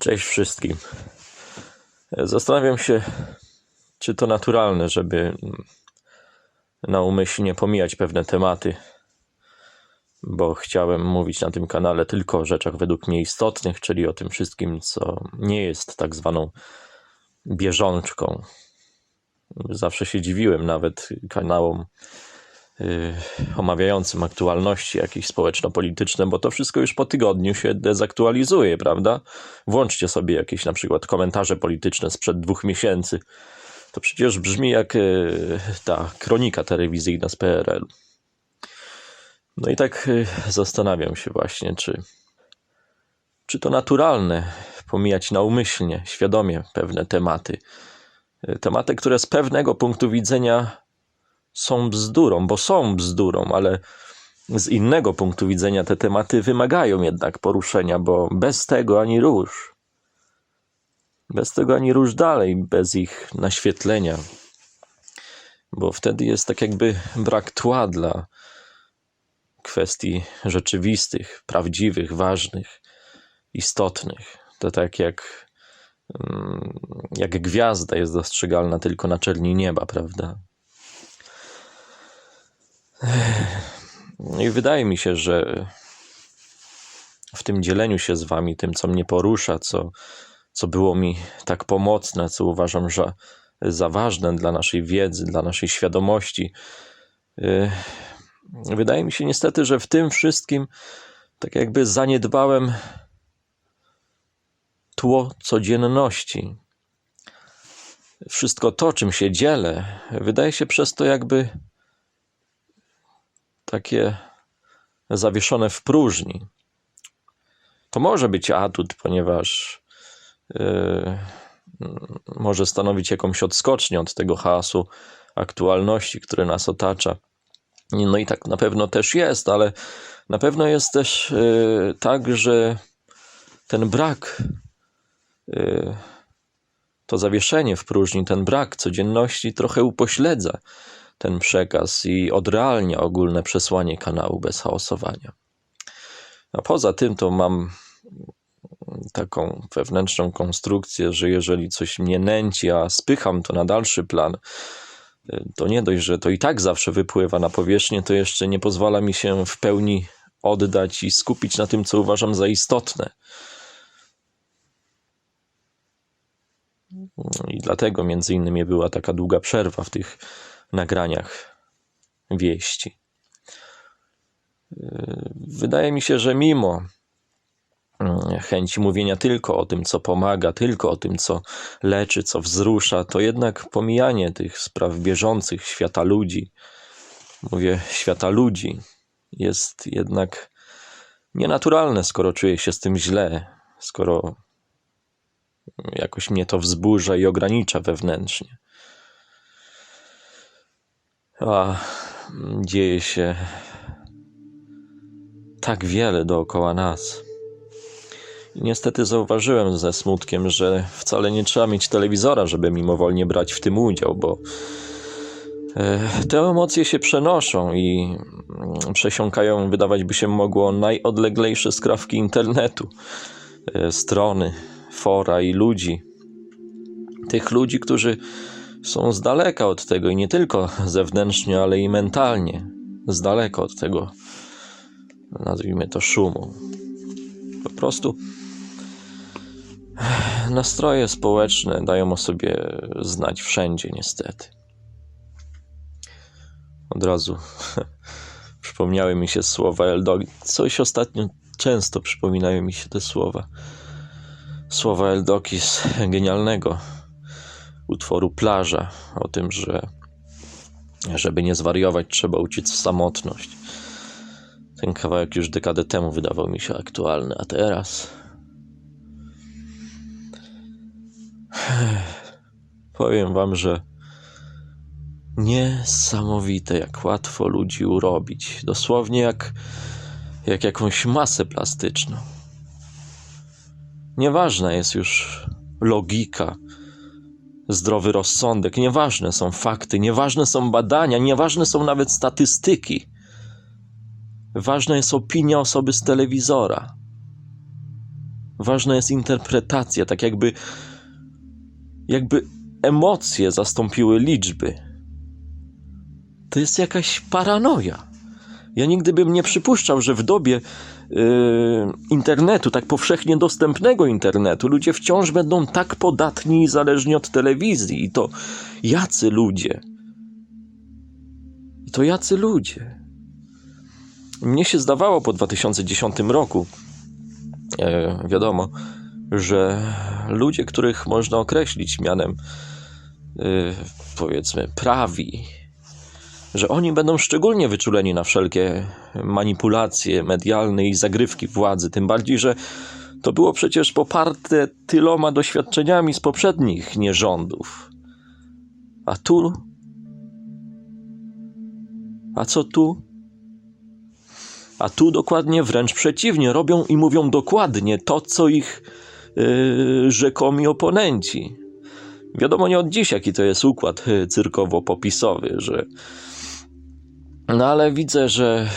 Cześć wszystkim. Zastanawiam się, czy to naturalne, żeby naumyślnie pomijać pewne tematy, bo chciałem mówić na tym kanale tylko o rzeczach według mnie istotnych, czyli o tym wszystkim, co nie jest tak zwaną bieżączką. Zawsze się dziwiłem nawet kanałom omawiającym aktualności jakieś społeczno-polityczne, bo to wszystko już po tygodniu się dezaktualizuje, prawda? Włączcie sobie jakieś na przykład komentarze polityczne sprzed dwóch miesięcy. To przecież brzmi jak y, ta kronika telewizyjna z PRL. No i tak y, zastanawiam się właśnie, czy, czy to naturalne pomijać naumyślnie, świadomie pewne tematy. Y, Tematy, które z pewnego punktu widzenia są bzdurą, bo są bzdurą, ale z innego punktu widzenia te tematy wymagają jednak poruszenia, bo bez tego ani rusz. Bez tego ani rusz dalej, bez ich naświetlenia. Bo wtedy jest tak jakby brak tła dla kwestii rzeczywistych, prawdziwych, ważnych, istotnych. To tak jak, mm, jak gwiazda jest dostrzegalna tylko na czerni nieba, prawda? I wydaje mi się, że w tym dzieleniu się z wami, tym, co mnie porusza, co, co było mi tak pomocne, co uważam że za ważne dla naszej wiedzy, dla naszej świadomości, yy, wydaje mi się niestety, że w tym wszystkim tak jakby zaniedbałem tło codzienności. Wszystko to, czym się dzielę, wydaje się przez to jakby takie zawieszone w próżni. To może być atut, ponieważ yy, może stanowić jakąś odskocznię od tego chaosu aktualności, który nas otacza. No i tak na pewno też jest, ale na pewno jest też yy, tak, że ten brak, yy, to zawieszenie w próżni, ten brak codzienności trochę upośledza ten przekaz i odrealnia ogólne przesłanie kanału bez chaosowania. A poza tym to mam taką wewnętrzną konstrukcję, że jeżeli coś mnie nęci, a spycham to na dalszy plan, to nie dość, że to i tak zawsze wypływa na powierzchnię, to jeszcze nie pozwala mi się w pełni oddać i skupić na tym, co uważam za istotne. I dlatego między innymi była taka długa przerwa w tych nagraniach wieści. Wydaje mi się, że mimo chęci mówienia tylko o tym, co pomaga, tylko o tym, co leczy, co wzrusza, to jednak pomijanie tych spraw bieżących świata ludzi, mówię świata ludzi, jest jednak nienaturalne, skoro czuję się z tym źle, skoro jakoś mnie to wzburza i ogranicza wewnętrznie. A dzieje się tak wiele dookoła nas. I niestety zauważyłem ze smutkiem, że wcale nie trzeba mieć telewizora, żeby mimowolnie brać w tym udział, bo e, te emocje się przenoszą i mm, przesiąkają, wydawać by się mogło, najodleglejsze skrawki internetu, e, strony, fora i ludzi. Tych ludzi, którzy są z daleka od tego i nie tylko zewnętrznie, ale i mentalnie, z daleka od tego, nazwijmy to, szumu. Po prostu nastroje społeczne dają o sobie znać wszędzie, niestety. Od razu przypomniały mi się słowa Eldogi. Coś ostatnio często przypominają mi się te słowa. Słowa Eldoki z genialnego utworu Plaża, o tym, że żeby nie zwariować, trzeba uciec w samotność. Ten kawałek już dekadę temu wydawał mi się aktualny, a teraz. Powiem wam, że niesamowite, jak łatwo ludzi urobić. Dosłownie jak, jak jakąś masę plastyczną. Nieważna jest już logika, zdrowy rozsądek, nieważne są fakty, nieważne są badania, nieważne są nawet statystyki. Ważna jest opinia osoby z telewizora. ważna jest interpretacja, tak jakby, jakby emocje zastąpiły liczby. To jest jakaś paranoja. Ja nigdy bym nie przypuszczał, że w dobie yy, internetu, tak powszechnie dostępnego internetu, ludzie wciąż będą tak podatni i zależni od telewizji. I to jacy ludzie. I to jacy ludzie. Mnie się zdawało po 2010 roku, e, wiadomo, że ludzie, których można określić mianem e, powiedzmy prawi, że oni będą szczególnie wyczuleni na wszelkie manipulacje medialne i zagrywki władzy, tym bardziej, że to było przecież poparte tyloma doświadczeniami z poprzednich nierządów. A tu? A co tu? A tu dokładnie wręcz przeciwnie, robią i mówią dokładnie to, co ich yy, rzekomi oponenci. Wiadomo nie od dziś, jaki to jest układ yy, cyrkowo-popisowy, że. No ale widzę, że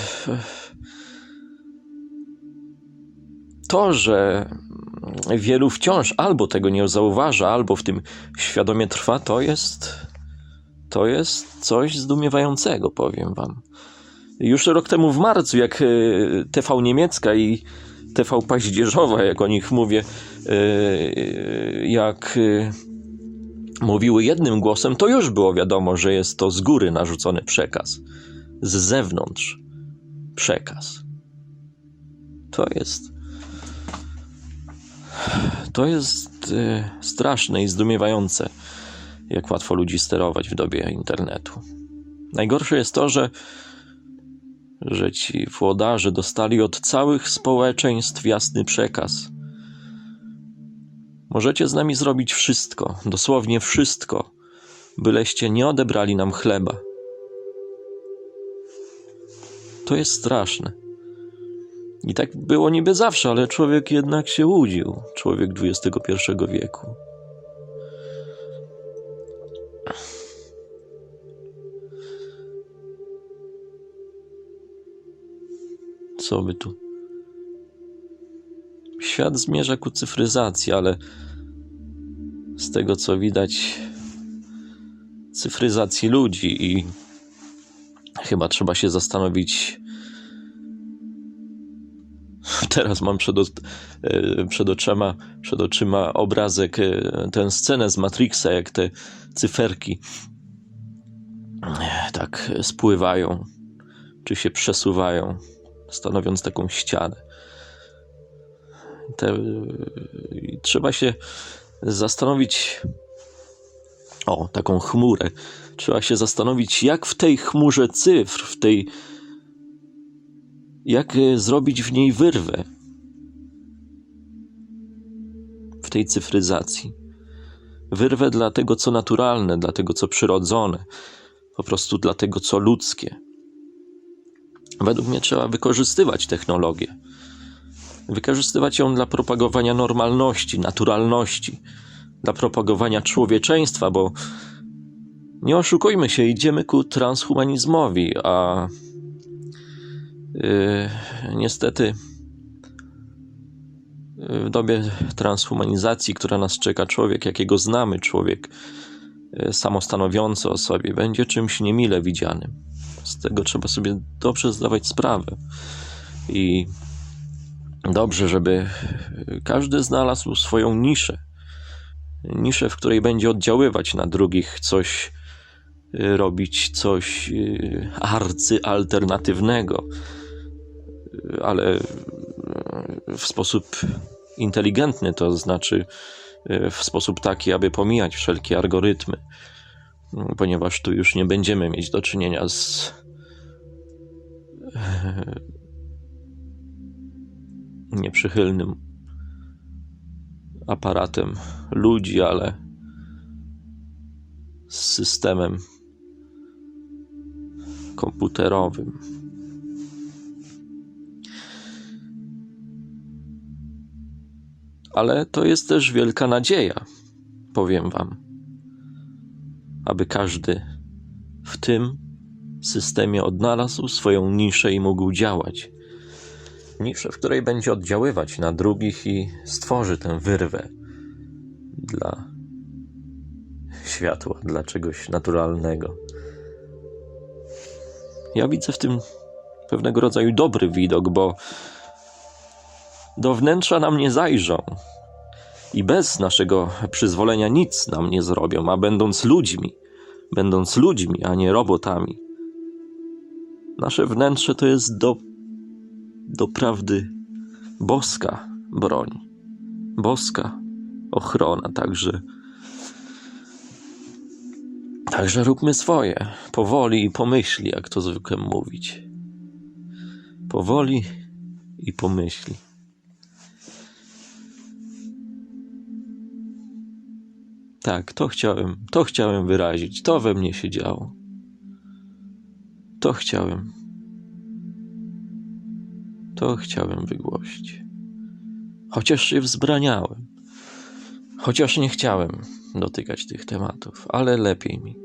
to, że wielu wciąż albo tego nie zauważa, albo w tym świadomie trwa, to jest. To jest coś zdumiewającego, powiem wam. Już rok temu w marcu, jak e, TV niemiecka i TV paździerzowa, jak o nich mówię, e, jak e, mówiły jednym głosem, to już było wiadomo, że jest to z góry narzucony przekaz, z zewnątrz przekaz. To jest. To jest straszne i zdumiewające, jak łatwo ludzi sterować w dobie internetu. Najgorsze jest to, że że ci włodarze dostali od całych społeczeństw jasny przekaz. Możecie z nami zrobić wszystko, dosłownie wszystko, byleście nie odebrali nam chleba. To jest straszne. I tak było niby zawsze, ale człowiek jednak się łudził, człowiek XXI wieku. co by tu. Świat zmierza ku cyfryzacji, ale z tego co widać, cyfryzacji ludzi i chyba trzeba się zastanowić. Teraz mam przed, e, przed, oczama, przed oczyma obrazek, e, tę scenę z Matrixa, jak te cyferki e, tak spływają, czy się przesuwają stanowiąc taką ścianę. Te, trzeba się zastanowić. O, taką chmurę. Trzeba się zastanowić, jak w tej chmurze cyfr, w tej. Jak zrobić w niej wyrwę. W tej cyfryzacji. Wyrwę dla tego, co naturalne, dla tego, co przyrodzone, po prostu dla tego, co ludzkie. Według mnie trzeba wykorzystywać technologię. Wykorzystywać ją dla propagowania normalności, naturalności, dla propagowania człowieczeństwa, bo nie oszukujmy się, idziemy ku transhumanizmowi, a yy, niestety w dobie transhumanizacji, która nas czeka, człowiek, jakiego znamy, człowiek yy, samostanowiący o sobie, będzie czymś niemile widzianym. Z tego trzeba sobie dobrze zdawać sprawę. I dobrze, żeby każdy znalazł swoją niszę. Niszę, w której będzie oddziaływać na drugich, coś y, robić, coś y, arcyalternatywnego, ale w sposób inteligentny, to znaczy y, w sposób taki, aby pomijać wszelkie algorytmy ponieważ tu już nie będziemy mieć do czynienia z nieprzychylnym aparatem ludzi, ale z systemem komputerowym. Ale to jest też wielka nadzieja, powiem Wam aby każdy w tym systemie odnalazł swoją niszę i mógł działać. Niszę, w której będzie oddziaływać na drugich i stworzy tę wyrwę dla światła, dla czegoś naturalnego. Ja widzę w tym pewnego rodzaju dobry widok, bo do wnętrza nam nie zajrzą i bez naszego przyzwolenia nic nam nie zrobią, a będąc ludźmi, będąc ludźmi, a nie robotami, nasze wnętrze to jest do, doprawdy boska broń, boska ochrona, także Także róbmy swoje, powoli i pomyśli, jak to zwykłem mówić. Powoli i pomyśli. Tak, to chciałem, to chciałem wyrazić, to we mnie się działo. To chciałem. To chciałem wygłosić. Chociaż się wzbraniałem. Chociaż nie chciałem dotykać tych tematów, ale lepiej mi.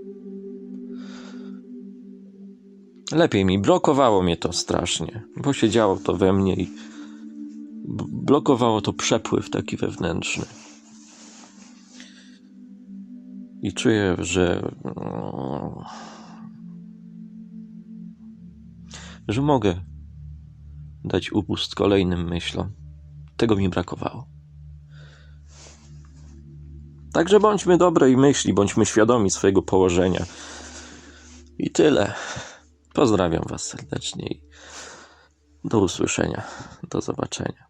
Lepiej mi. Blokowało mnie to strasznie, bo się działo to we mnie i blokowało to przepływ taki wewnętrzny. I czuję, że. że mogę dać upust kolejnym myślom. Tego mi brakowało. Także bądźmy dobrej myśli, bądźmy świadomi swojego położenia. I tyle. Pozdrawiam Was serdecznie do usłyszenia. Do zobaczenia.